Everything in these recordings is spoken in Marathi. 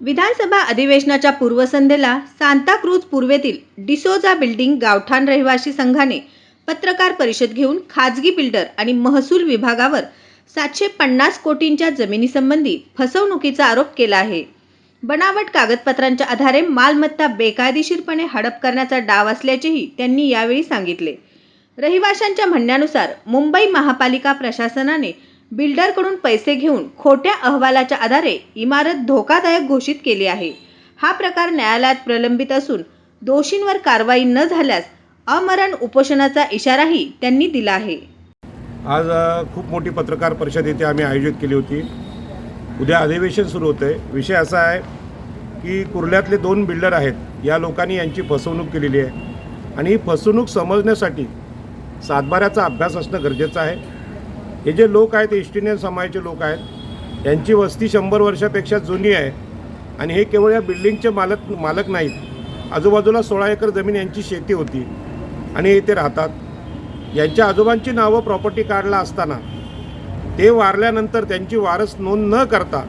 विधानसभा अधिवेशनाच्या पूर्वसंध्येला सांताक्रूज पूर्वेतील डिसोजा बिल्डिंग गावठाण रहिवासी संघाने पत्रकार परिषद घेऊन खाजगी बिल्डर आणि महसूल विभागावर सातशे पन्नास कोटींच्या जमिनीसंबंधी फसवणुकीचा आरोप केला आहे. बनावट कागदपत्रांच्या आधारे मालमत्ता बेकायदेशीरपणे हडप करण्याचा डाव असल्याचेही त्यांनी यावेळी सांगितले. रहिवाशांच्या म्हणण्यानुसार मुंबई महापालिका प्रशासनाने बिल्डरकडून पैसे घेऊन खोट्या अहवालाच्या आधारे इमारत धोकादायक घोषित केली आहे. हा प्रकार न्यायालयात प्रलंबित असून दोषींवर कारवाई न झाल्यास अमरण उपोषणाचा इशाराही त्यांनी दिला आहे. आज खूप मोठी पत्रकार परिषद इथे आम्ही आयोजित केली होती. उद्या अधिवेशन सुरू होतं. आहे विषय असा आहे की कुर्ल्यातले दोन बिल्डर आहेत. या लोकांनी यांची फसवणूक केलेली आहे. आणि ही फसवणूक समजण्यासाठी सातबाऱ्याचा अभ्यास असणं गरजेचं आहे. हे जे लोक आहेत ईस्ट इंडियन समाजाचे लोक आहेत यांची वस्ती शंभर वर्षापेक्षा जुनी आहे आणि हे केवळ या बिल्डिंगचे मालक मालक नाहीत. आजूबाजूला सोळा एकर जमीन यांची शेती होती आणि इथे राहतात. यांच्या आजोबांची नावं प्रॉपर्टी कार्डला असताना ते वारल्यानंतर त्यांची वारस नोंद न करता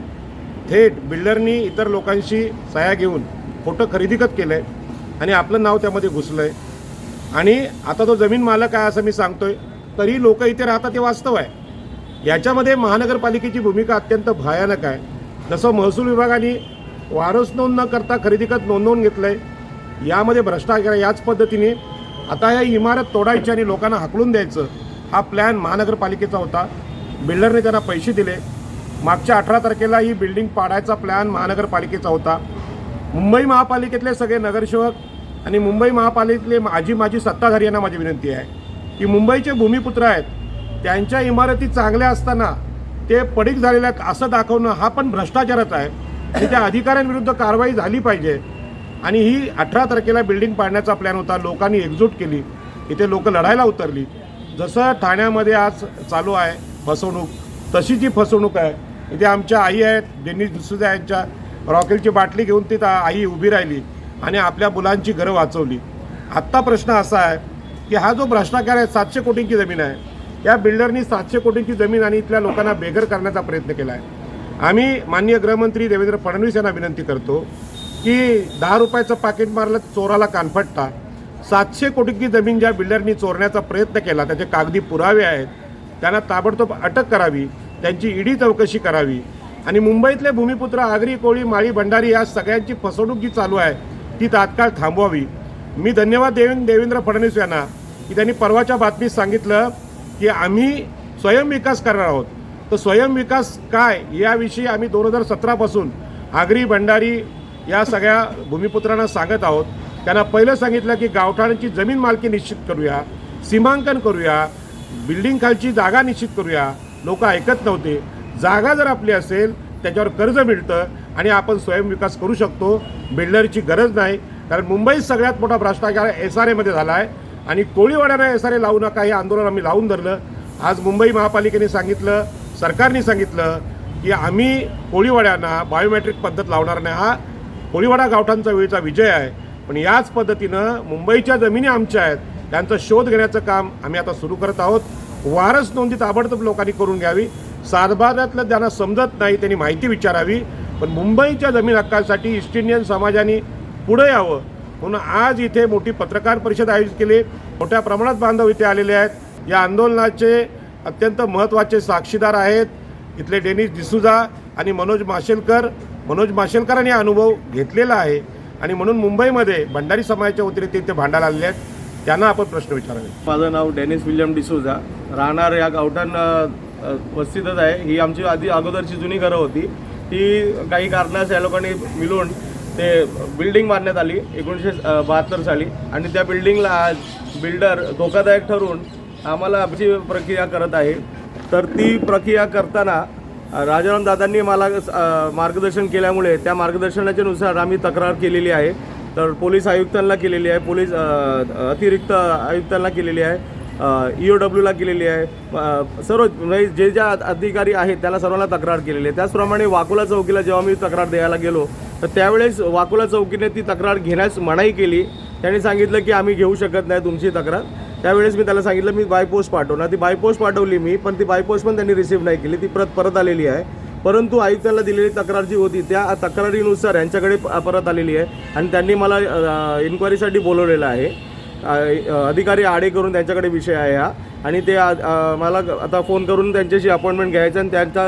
थेट बिल्डरनी इतर लोकांशी सह्या घेऊन खोटं खरेदीकत केलं आहे आणि आपलं नाव त्यामध्ये घुसलं आहे आणि आता तो जमीन मालक आहे असं मी सांगतोय तरी लोक इथे राहतात ते वास्तव आहे. याच्यामध्ये महानगरपालिकेची भूमिका अत्यंत भयानक आहे. जसं महसूल विभागाने वारस नोंद न करता खरेदीकत नोंदवून घेतलं आहे यामध्ये भ्रष्टाचार आहे. याच पद्धतीने आता या इमारत तोडायची आणि लोकांना हाकलून द्यायचं हा प्लॅन महानगरपालिकेचा होता. बिल्डरने त्यांना पैसे दिले. मागच्या अठरा तारखेला ही बिल्डिंग पाडायचा प्लॅन महानगरपालिकेचा होता. मुंबई महापालिकेतले सगळे नगरसेवक आणि मुंबई महापालिकेतले माजी माजी सत्ताधारी यांना माझी विनंती आहे की मुंबईचे भूमिपुत्र आहेत त्यांच्या इमारती चांगल्या असताना ते पडीक झालेल्या आहेत असं दाखवणं हा पण भ्रष्टाचारच आहे. आणि त्या अधिकाऱ्यांविरुद्ध कारवाई झाली पाहिजे. आणि ही अठरा तारखेला बिल्डिंग पाडण्याचा प्लॅन होता. लोकांनी एकजूट केली. इथे लोक लढायला उतरली. जसं ठाण्यामध्ये आज चालू आहे फसवणूक तशी जी फसवणूक आहे इथे आमच्या आई आहेत डेनिस डिसूजा यांच्या रॉकेलची बाटली घेऊन ती आई उभी राहिली आणि आपल्या मुलांची घरं वाचवली. आत्ता प्रश्न असा आहे की हा जो भ्रष्टाचार आहे सातशे कोटींची जमीन आहे या बिल्डरनी सातशे कोटींची जमीन आणि इथल्या लोकांना बेघर करण्याचा प्रयत्न केला आहे आम्ही माननीय गृहमंत्री देवेंद्र फडणवीस यांना विनंती करतो की दहा रुपयाचं पाकिट मारलं चोराला कानफटता सातशे कोटींची जमीन ज्या बिल्डरनी चोरण्याचा प्रयत्न केला त्याचे कागदी पुरावे आहेत त्यांना ताबडतोब अटक करावी त्यांची ईडी चौकशी करावी. आणि मुंबईतले भूमिपुत्र आगरी कोळी माळी भंडारी या सगळ्यांची फसवणूक जी चालू आहे ती तात्काळ थांबवावी. मी धन्यवाद देवेन देवेंद्र फडणवीस यांना की त्यांनी परवाच्या बातमीत सांगितलं की आम्ही स्वयंविकास करणार आहोत. तर स्वयंविकास काय याविषयी आम्ही दोन हजार सतरापासून आगरी भंडारी या सगळ्या भूमिपुत्रांना सांगत आहोत. त्यांना पहिलं सांगितलं की गावठाणांची जमीन मालकी निश्चित करूया सीमांकन करूया बिल्डिंग खालची जागा निश्चित करूया. लोक ऐकत नव्हते. जागा जर आपली असेल त्याच्यावर कर्ज मिळतं आणि आपण स्वयंविकास करू शकतो. बिल्डरची गरज नाही. कारण मुंबईत सगळ्यात मोठा भ्रष्टाचार एस आर एमध्ये झाला आहे आणि कोळीवाड्याला एस आर ए लावू नका हे आंदोलन आम्ही लावून धरलं. आज मुंबई महापालिकेने सांगितलं सरकारने सांगितलं की आम्ही कोळीवाड्यांना बायोमेट्रिक पद्धत लावणार नाही. हा कोळीवाडा गावठांचा वेळचा विजय आहे. पण याच पद्धतीनं मुंबईच्या जमिनी आमच्या आहेत त्यांचा शोध घेण्याचं काम आम्ही आता सुरू करत आहोत. वारस नोंदी ताबडतोब लोकांनी करून घ्यावी. सातबाऱ्यातलं ज्यांना समजत नाही त्यांनी माहिती विचारावी. पण मुंबईच्या जमीन हक्कासाठी ईस्ट इंडियन समाजाने पुढे यावं. हो म्हणून आज इथे मोठी पत्रकार परिषद आयोजित केली. मोठ्या प्रमाणात बांधव इथे आलेले आहेत. या आंदोलनाचे अत्यंत महत्त्वाचे साक्षीदार आहेत. इथले डेनिस डिसुजा आणि मनोज माशेलकर. मनोज माशेलकरांनी अनुभव घेतलेला आहे. आणि म्हणून मुंबईमध्ये भंडारी समाजाच्या वतीने ते इथे भांडायला आलेले आहेत. त्यांना आपण प्रश्न विचारावे. माझं नाव डेनिस विल्यम डिसुजा. राहणार या गावठाण वस्तीतच आहे. ही आमची आधी अगोदरची जुनी घरं होती. ती काही कारणास या लोकांनी मिळून ते बिल्डिंग बांधण्यात आली एकोणीसशे बहात्तर साली. आणि त्या बिल्डिंगला आज बिल्डर धोकादायक ठरवून आम्हाला आमची प्रक्रिया करत आहे. तर ती प्रक्रिया करताना राजाराम दादांनी मला मार्गदर्शन केल्यामुळे त्या मार्गदर्शनाच्या नुसार आम्ही तक्रार केलेली आहे. तर पोलीस आयुक्तांना केलेली आहे. पोलीस अतिरिक्त आयुक्तांना केलेली आहे. ई ओ डब्ल्यूला केलेली आहे. सर्व म्हणजे जे ज्या अधिकारी आहेत त्याला सर्वांना तक्रार केलेली आहे. त्याचप्रमाणे वाकुला चौकीला जेव्हा मी तक्रार द्यायला गेलो तर त्यावेळेस वाकुला चौकीने ती तक्रार घेण्यास मनाई केली. त्यांनी सांगितलं की आम्ही घेऊ शकत नाही तुमची तक्रार. त्यावेळेस मी त्याला सांगितलं मी बाय पोस्ट पाठवणार. ती बायपोस्ट पाठवली मी पण ती बाय पोस्ट पण त्यांनी रिसीव्ह नाही केली. ती परत परत आलेली आहे. परंतु आयुक्तांना दिलेली तक्रार जी होती त्या तक्रारीनुसार यांच्याकडे परत आलेली आहे. आणि त्यांनी मला इन्क्वायरीसाठी बोलवलेलं आहे. अधिकारी आडे करून त्यांच्याकडे विषय आहे हा. आणि ते मला आता फोन करून त्यांच्याशी अपॉइंटमेंट घ्यायचं आणि त्यांचा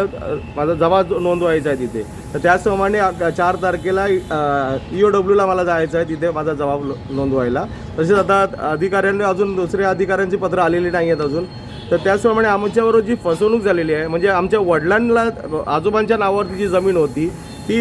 माझा जमा नोंदवायचा आहे तिथे. तर त्याचप्रमाणे चार तारखेला ई ओ डब्ल्यूला मला जायचं आहे तिथे माझा जबाब नोंदवायला. तसेच आता अधिकाऱ्यांनी अजून दुसऱ्या अधिकाऱ्यांची पत्रं आलेली नाही आहेत अजून. तर त्याचप्रमाणे आमच्याबरोबर जी फसवणूक झालेली आहे म्हणजे आमच्या वडिलांना आजोबांच्या नावावरती जी जमीन होती ती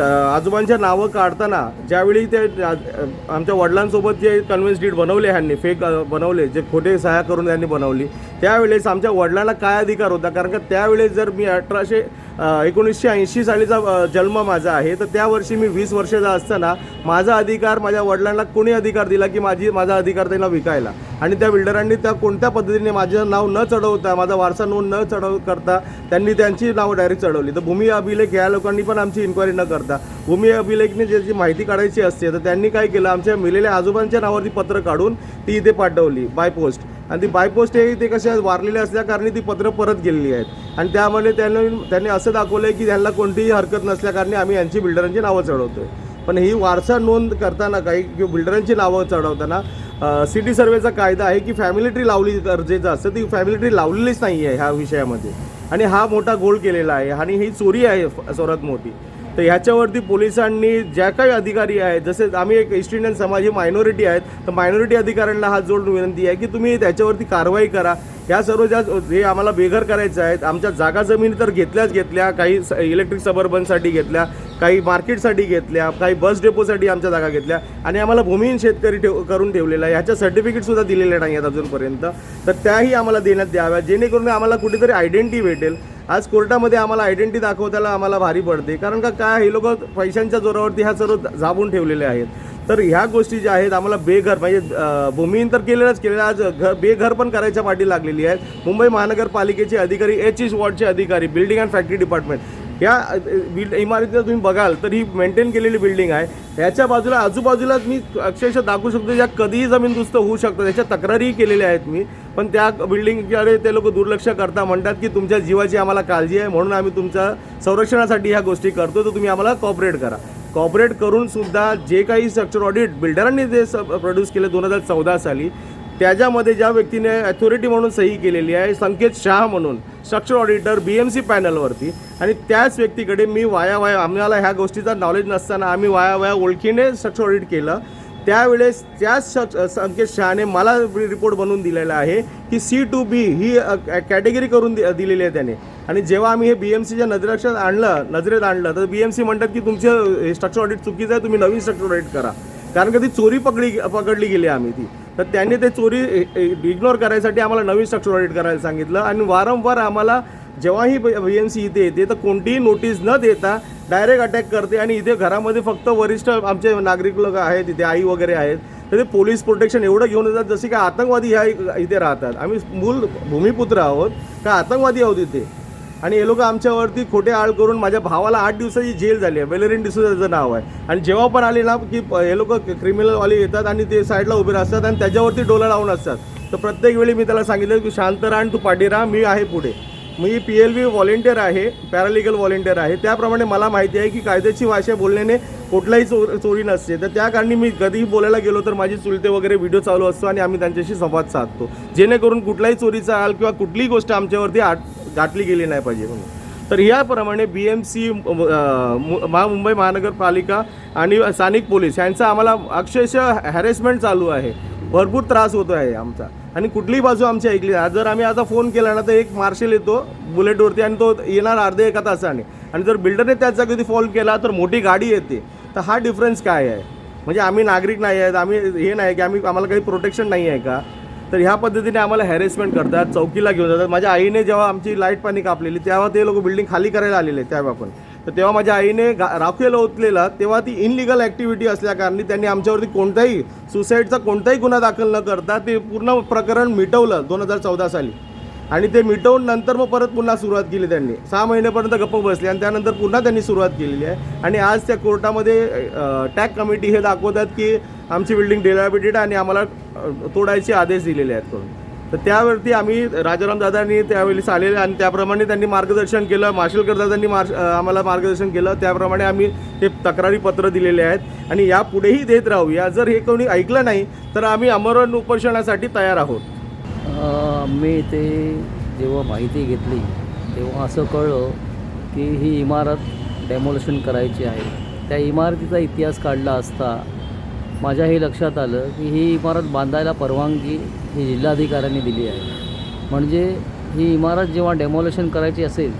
आजोबांच्या नावं काढताना ज्यावेळी ते आमच्या वडिलांसोबत जे कन्व्हिन्स डीड बनवले ह्यांनी फेक बनवले जे खोटे सह्या करून त्यांनी बनवली त्यावेळेस आमच्या वडिलांना काय अधिकार होता? कारण का त्यावेळेस जर मी अठराशे एकोणीसशे ऐंशी सालीचा जन्म माझा आहे. तर त्या वर्षी मी वीस वर्षाचा असताना माझा अधिकार माझ्या वडिलांना कोणी अधिकार दिला की माझी माझा अधिकार त्यांना विकायला? आणि त्या बिल्डरांनी त्या कोणत्या पद्धतीने माझं नाव न चढवता माझा वारसा नोंद न चढव करता त्यांनी त्यांची नावं डायरेक्ट चढवली. तर भूमी अभिलेख या लोकांनी पण आमची इन्क्वायरी न करता भूमी अभिलेखने ज्याची माहिती काढायची असते तर त्यांनी काय केलं? आमच्या मिलेल्या आजोबांच्या नावावरती पत्र काढून ती इथे पाठवली बाय पोस्ट आणि ती बायपोस्ट ते कशा वारलेले असल्याकारणे ती पत्र परत गेलेली आहेत. आणि त्यामध्ये त्यांनी त्यांनी असं दाखवलं आहे की त्यांना कोणतीही हरकत नसल्याकारणे आम्ही यांची बिल्डरांची नावं चढवतो आहे पण ही वारसा नोंद करताना काही किंवा बिल्डरांची नावं चढवताना सिटी सर्वेचा कायदा आहे की फॅमिली ट्री लावली गरजेचं असतं. ती फॅमिली ट्री लावलेलीच नाही आहे ह्या विषयामध्ये. आणि हा मोठा गोल केलेला आहे. आणि ही चोरी आहे सर्वात मोठी तर ह्याच्यावरती पोलिसांनी ज्या काही अधिकारी आहेत जसे आम्ही एक ईस्ट इंडियन समाज ही मायनॉरिटी आहेत तर मायनॉरिटी अधिकाऱ्यांना हात जोडून विनंती आहे की तुम्ही त्याच्यावरती कारवाई करा. ह्या सर्व ज्या जे आम्हाला बेघर करायचं आहेत आमच्या जागा जमिनी तर घेतल्याच घेतल्या काही स- इलेक्ट्रिक सबर्बनसाठी घेतल्या काही मार्केटसाठी घेतल्या काही बस डेपोसाठी आमच्या जागा घेतल्या आणि आम्हाला भूमिहीन शेतकरी ठेव करून ठेवलेला आहे. ह्याच्या सर्टिफिकेटसुद्धा दिलेल्या नाही आहेत अजूनपर्यंत. तर त्याही आम्हाला देण्यात द्याव्या जेणेकरून आम्हाला कुठेतरी आयडेंटिटी भेटेल. आज कोर्टामध्ये आम्हाला आयडेंटिटी दाखवताना आम्हाला भारी पडते. कारण का काय हे लोक पैशांच्या जोरावरती ह्या सर्व झाबून ठेवलेले आहेत. तर ह्या गोष्टी ज्या आहेत आम्हाला बेघर म्हणजे भूमिहीन तर केलेलंच केलेलं आज घर बेघर पण करायच्या पाठी लागलेली आहेत. मुंबई महानगरपालिकेचे अधिकारी एच इस वॉर्डचे अधिकारी बिल्डिंग अँड फॅक्टरी डिपार्टमेंट. या अ, बिल्ड इमारतीला तुम्ही बघाल तर ही मेंटेन केलेली बिल्डिंग आहे. ह्याच्या बाजूला आजूबाजूला मी अक्षरशः दाखवू शकतो ज्या कधीही जमीन दुस्त होऊ शकतं त्याच्या तक्रारीही केलेल्या आहेत मी. पण त्या बिल्डिंगकडे ते लोक दुर्लक्ष करता म्हणतात की तुमच्या जीवाची आम्हाला काळजी आहे म्हणून आम्ही तुमच्या संरक्षणासाठी ह्या गोष्टी करतो तर तुम्ही आम्हाला कॉपरेट करा. कॉपरेट करून सुद्धा जे काही स्ट्रक्चर ऑडिट बिल्डरांनी जे प्रोड्यूस केले दोन हजार चौदा साली त्याच्यामध्ये ज्या व्यक्तीने अथॉरिटी म्हणून सही केलेली आहे संकेत शाह म्हणून structure auditor B M C पॅनलवरती आणि त्याच व्यक्तीकडे मी वाया वाया आम्हाला ह्या गोष्टीचा नॉलेज नसताना आम्ही वाया वाया ओळखीने स्ट्रक्चर ऑडिट केलं. त्यावेळेस त्याच श- संकेत शहाने मला रिपोर्ट बनवून दिलेला आहे की सी टू बी ही कॅटेगरी करून दि- दिलेली आहे त्याने. आणि जेव्हा आम्ही हे बी एम सीच्या नजरक्षात आणलं नजरेत आणलं तर बी एम सी म्हणतात की तुमचं स्ट्रक्चर ऑडिट चुकीचं आहे तुम्ही नवीन स्ट्रक्चर ऑडिट करा. कारण का ती चोरी पकडी पकडली गेली आम्ही ती. तर त्यांनी ते चोरी इग्नोर करायसाठी आम्हाला नवीन स्ट्रक्चर ऑडिट करायला सांगितलं. आणि वारंवार आम्हाला जेव्हाही बी एम सी इथे येते तर कोणतीही नोटीस न देता डायरेक्ट अटॅक करते. आणि इथे घरामध्ये फक्त वरिष्ठ आमचे नागरिक लोक आहेत इथे आई वगैरे आहेत. तर ते पोलीस प्रोटेक्शन एवढं घेऊन येतात जसे की आतंकवादी ह्या इथे राहतात. आम्ही मूल भूमिपुत्र आहोत का आतंकवादी आहोत इथे? आणि हे लोक आमच्यावरती खोटे आळ करून माझ्या भावाला आठ दिवसाची जेल झाली आहे. वेलेरिन डिसूजा नाव आहे. आणि जेव्हा पण आले ना की हे लोक क्रिमिनलवाले येतात आणि ते साईडला उभे असतात आणि त्याच्यावरती डोला लावून असतात. तर प्रत्येक वेळी मी त्याला सांगितलं की शांत राहा आणि तू पाठी राहा मी आहे पुढे. मी पी एल व्ही व्हॉलेंटियर आहे पॅरालिगल व्हॉलेंटियर आहे. त्याप्रमाणे मला माहिती आहे की कायद्याची भाषा बोलण्याने कुठलाही चो चोरी नसते. तर त्या कारणी मी कधीही बोलायला गेलो तर माझी चुलते वगैरे व्हिडिओ चालू असतो आणि आम्ही त्यांच्याशी संवाद साधतो. जेणेकरून कुठलाही चोरीचा आल किंवा कुठलीही गोष्ट आमच्यावरती आठ गाठली गेली नाही पाहिजे म्हणून. तर याप्रमाणे बी एम सी महा मुंबई महानगरपालिका आणि स्थानिक पोलीस यांचा आम्हाला अक्षरशः हॅरेसमेंट चालू आहे. भरपूर त्रास होतो आहे आमचा. आणि कुठलीही बाजू आमची ऐकली नाही. जर आम्ही आता फोन केला ना तर एक मार्शल येतो बुलेटवरती आणि तो येणार अर्ध्या एका तासाने. आणि जर बिल्डरने त्याच जागी फोन केला तर मोठी गाडी येते. तर हा डिफरन्स काय आहे? म्हणजे आम्ही नागरिक नाही आहेत आम्ही हे नाही की आम्ही आम्हाला काही प्रोटेक्शन नाही आहे का? तर ह्या पद्धतीने आम्हाला हॅरेसमेंट करतात चौकीला घेऊन जातात. माझ्या आईने जेव्हा आमची लाइट पाणी कापलेली तेव्हा ते लोक बिल्डिंग खाली करायला आलेले त्यावेळी पण तर तेव्हा माझ्या आईने गा राखेला ओतलेला तेव्हा ती इनलिगल ॲक्टिव्हिटी असल्याकारणी त्यांनी आमच्यावरती कोणताही सुसाईडचा कोणताही गुन्हा दाखल न करता ते पूर्ण प्रकरण मिटवलं दोन हजार चौदा साली. आणि ते मिटवून नंतर मग परत पुन्हा सुरुवात केली त्यांनी. सहा महिन्यापर्यंत गप्प बसले आणि त्यानंतर पुन्हा त्यांनी सुरुवात केलेली आहे. आणि आज त्या कोर्टामध्ये टॅग कमिटी हे दाखवतात की आमची बिल्डिंग डिलॅबिटेड आणि आम्हाला तोडायचे आदेश दिलेले आहेत करून तर त्यावरती आम्ही राजाराम दादांनी त्यावेळी आलेले आणि त्याप्रमाणे त्यांनी मार्गदर्शन केलं माशेलकर दादांनी मार्श आम्हाला मार्गदर्शन केलं त्याप्रमाणे आम्ही ते तक्रारी पत्र दिलेले आहेत. आणि यापुढेही देत राहू. या जर हे कोणी ऐकलं नाही तर आम्ही अमरण उपोषणासाठी तयार आहोत. मी ते जेव्हा माहिती घेतली तेव्हा असं कळलं की ही इमारत डेमोलेशन करायची आहे. त्या इमारतीचा इतिहास काढला असता माझ्या हे लक्षात आलं की ही इमारत बांधायला परवानगी ही जिल्हाधिकाऱ्यांनी दिली आहे. म्हणजे ही इमारत जेव्हा डेमोलेशन करायची असेल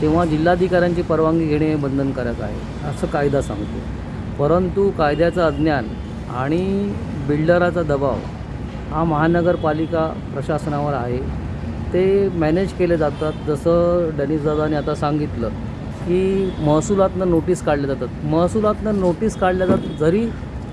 तेव्हा जिल्हाधिकाऱ्यांची परवानगी घेणे बंधनकारक आहे असं कायदा सांगतो. परंतु कायद्याचं अज्ञान आणि बिल्डराचा दबाव हा महानगरपालिका प्रशासनावर आहे. ते मॅनेज केले जातात. जसं डॅनिस दादाने आता सांगितलं की महसुलातनं नोटीस काढल्या जातात. महसुलातनं नोटीस काढल्या जातात जरी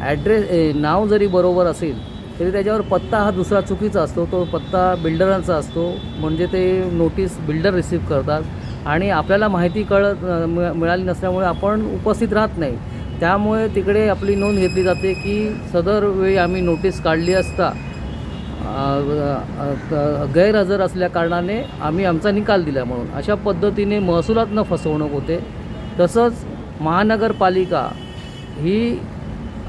ॲड्रेस ए, नाव जरी बरोबर असेल तरी त्याच्यावर पत्ता हा दुसरा चुकीचा असतो. तो पत्ता बिल्डरांचा असतो. म्हणजे ते नोटीस बिल्डर रिसीव करतात. आणि आपल्याला माहिती कळत मिळाली नसल्यामुळे आपण उपस्थित राहत नाही. त्यामुळे तिकडे आपली नोंद घेतली जाते की सदर वेळी आम्ही नोटीस काढली असता गैरहजर असल्या कारणाने आम्ही आमचा निकाल दिला म्हणून. अशा पद्धतीने महसुलातनं फसवणूक होते. तसंच महानगरपालिका ही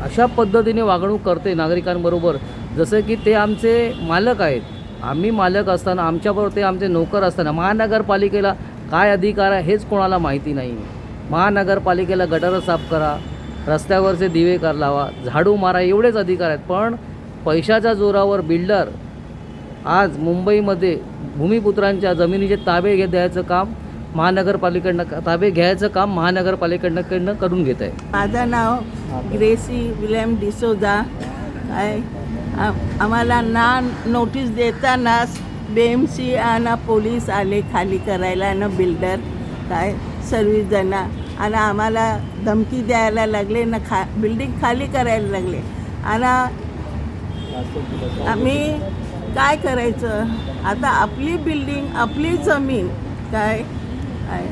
अशा पद्धतीने वागणूक करते नागरिकांबरोबर. जसं की ते आमचे मालक आहेत. आम्ही मालक असताना आमच्याबरोबर ते आमचे नोकर असताना महानगरपालिकेला काय अधिकार आहे हेच कोणाला माहिती नाही. महानगरपालिकेला गटारं साफ करा रस्त्यावरचे दिवे कर लावा झाडू मारा एवढेच अधिकार आहेत. पण पैशाच्या जोरावर बिल्डर आज मुंबईमध्ये भूमिपुत्रांच्या जमिनीचे ताबे घे द्यायचं काम महानगरपालिकेकडनं ताबे घ्यायचं काम महानगरपालिकेकडनं करून घेत आहे. माझं नाव ग्रेसी विलियम डिसोजा आहे. आम्हाला ना नोटीस देतानाच बी एम सी आणि पोलीस आले खाली करायला ना बिल्डर काय सर्विस आणि आम्हाला धमकी द्यायला लागले ना खा बिल्डिंग खाली करायला लागले. आणि आम्ही काय करायचं? आता आपली बिल्डिंग आपली जमीन काय आहे.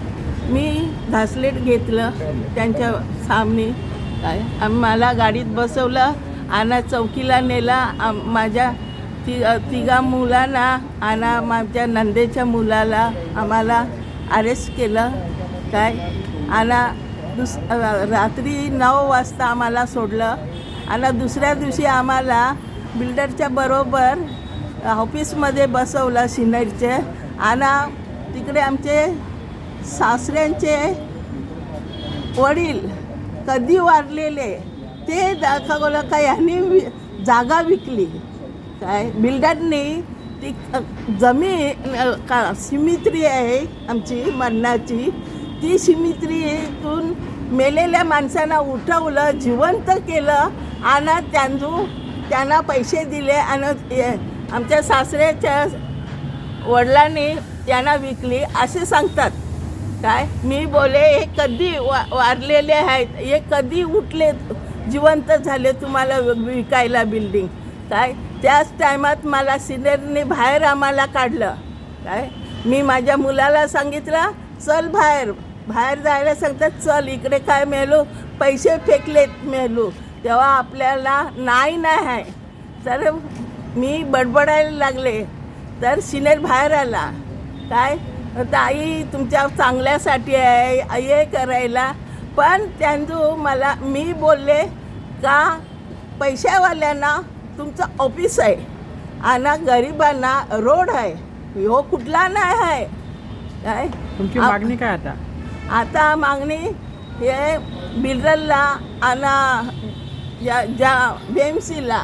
मी घासलेट घेतलं त्यांच्या सामने. काय? आम- मला गाडीत बसवलं आणि चौकीला नेला. आम- माझ्या ति तिघा मुलांना आणि माझ्या नंदेच्या मुलाला आम्हाला अरेस्ट केलं. काय? आणि दुस रात्री नऊ वाजता आम्हाला सोडलं. आणि दुसऱ्या दिवशी आम्हाला बिल्डरच्या बरोबर ऑफिसमध्ये बसवलं सिनेटचे. आणि तिकडे आमचे सासऱ्यांचे वडील कधी वारलेले ते दाखवलं का यांनी वि- जागा विकली. काय? बिल्डरनी ती जमीन का सिमित्री आहे आमची मरणाची. ती सिमित्रीतून मेलेल्या माणसांना उठवलं जिवंत केलं आणि त्यांजू त्यांना पैसे दिले आणि आमच्या सासऱ्याच्या वडिलांनी त्यांना विकली. असे सांगतात. काय? मी बोले हे कधी वा वारलेले आहेत? हे कधी उठले? जिवंत झाले तुम्हाला विकायला बिल्डिंग काय? त्याच टायमात मला सिनियरने बाहेर आम्हाला काढलं. काय? मी माझ्या मुलाला सांगितलं चल बाहेर. बाहेर जायला सांगतात चल इकडे काय मेलो? पैसे फेकलेत मेलो. तेव्हा आपल्याला नाही नाही आहे. तर मी बडबडायला लागले. तर सिनियर बाहेर आला. काय? ताई तुमच्या चांगल्यासाठी आहे हे करायला. पण त्यांजू मला मी बोलले का पैशावाल्यांना तुमचं ऑफिस आहे आणि गरिबांना रोड आहे. हो कुठला नाही आहे? काय? तुमची मागणी काय आता? आता मागणी हे बिल्डरला आणि ज्या ज्या बी एम सीला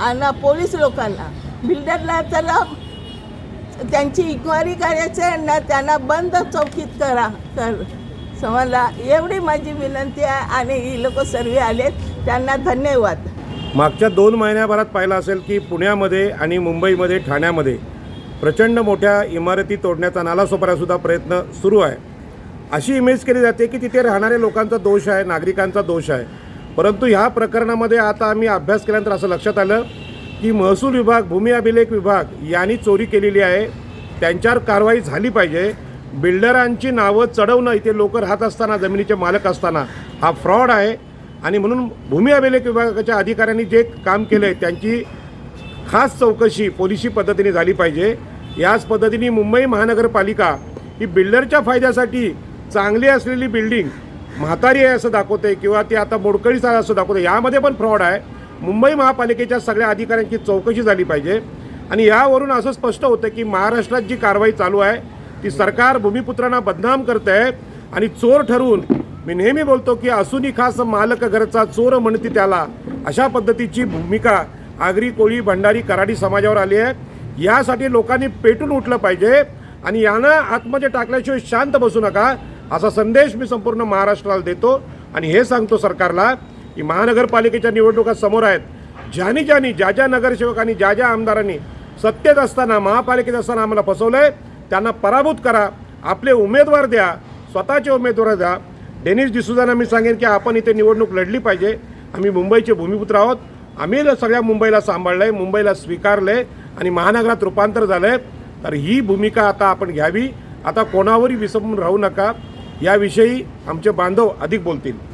आणि पोलीस लोकांना. बिल्डरला तर त्यांची इन्क्वायरी करायचं आहे ना त्यांना बंद चौकीत करा कर. समजला एवढी माझी विनंती आहे आणि ही लोक सर्व आलेत त्यांना धन्यवाद. मागच्या दोन महिन्याभरात पाहिलं असेल की पुण्यामध्ये आणि मुंबईमध्ये ठाण्यामध्ये प्रचंड मोठ्या इमारती तोडण्याचा नालासोपारासुद्धा प्रयत्न सुरू आहे. अशी इमेज केली जाते की तिथे राहणाऱ्या लोकांचा दोष आहे नागरिकांचा दोष आहे. परंतु ह्या प्रकरणामध्ये आता आम्ही अभ्यास केल्यानंतर असं लक्षात आलं की महसूल विभाग भूमी अभिलेख विभाग यांनी चोरी केलेली आहे. त्यांच्यावर कारवाई झाली पाहिजे. बिल्डरांची नावं चढवणं इथे लोक राहत असताना जमिनीचे मालक असताना हा फ्रॉड आहे. आणि म्हणून भूमी अभिलेख विभागाच्या अधिकाऱ्यांनी जे काम केलं आहे त्यांची खास चौकशी पोलिसी पद्धतीने झाली पाहिजे. याच पद्धतीने मुंबई महानगरपालिका ही बिल्डरच्या फायद्यासाठी चांगली असलेली बिल्डिंग म्हातारी आहे असं दाखवते किंवा ती आता मोडकळीच आहे असं दाखवते यामध्ये पण फ्रॉड आहे. मुंबई महापालिकेच्या सगळ्या अधिकाऱ्यांची चौकशी झाली पाहिजे. आणि यावरून असं स्पष्ट होतं की महाराष्ट्रात जी कारवाई चालू आहे ती सरकार भूमिपुत्रांना बदनाम करत आहे आणि चोर ठरवून मी नेहमी बोलतो की असुनी खास मालक घरचा चोर म्हणते त्याला अशा पद्धतीची भूमिका आगरी कोळी भंडारी कराडी समाजावर आली आहे. यासाठी लोकांनी पेटून उठलं पाहिजे आणि यांना आतमध्ये टाकल्याशिवाय शांत बसू नका असा संदेश मी संपूर्ण महाराष्ट्राला देतो आणि हे सांगतो सरकारला. की महानगरपालिकेच्या निवडणुका समोर आहेत. ज्यानी ज्यानी ज्या ज्या नगरसेवकांनी ज्या ज्या आमदारांनी सत्तेत असताना महापालिकेत असताना आम्हाला फसवलं आहे त्यांना पराभूत करा आपले उमेदवार द्या स्वतःचे उमेदवार द्या. डेनिस डिसुजांना मी सांगेन की आपण इथे निवडणूक लढली पाहिजे. आम्ही मुंबईचे भूमिपुत्र आहोत. आम्ही सगळ्या मुंबईला सांभाळलंय मुंबईला स्वीकारलंय आणि महानगरात रूपांतर झालंय. तर ही भूमिका आता आपण घ्यावी. आता कोणावरही विसंबून राहू नका. याविषयी आमचे बांधव अधिक बोलतील.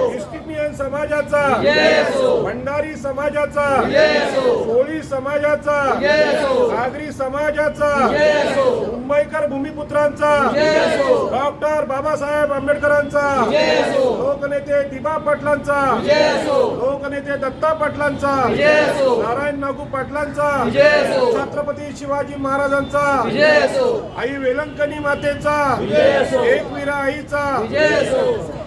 इस्टिटियन समाजाचा भंडारी समाजाचा कोळी समाजाचा आगरी समाजाचा मुंबईकर भूमिपुत्रांचा डॉक्टर बाबासाहेब आंबेडकरांचा लोकनेते दिबा पाटलांचा लोकनेते दत्ता पाटलांचा नारायण नागू पाटलांचा छत्रपती शिवाजी महाराजांचा आई वेलंकनी मातेचा एकविरा आईचा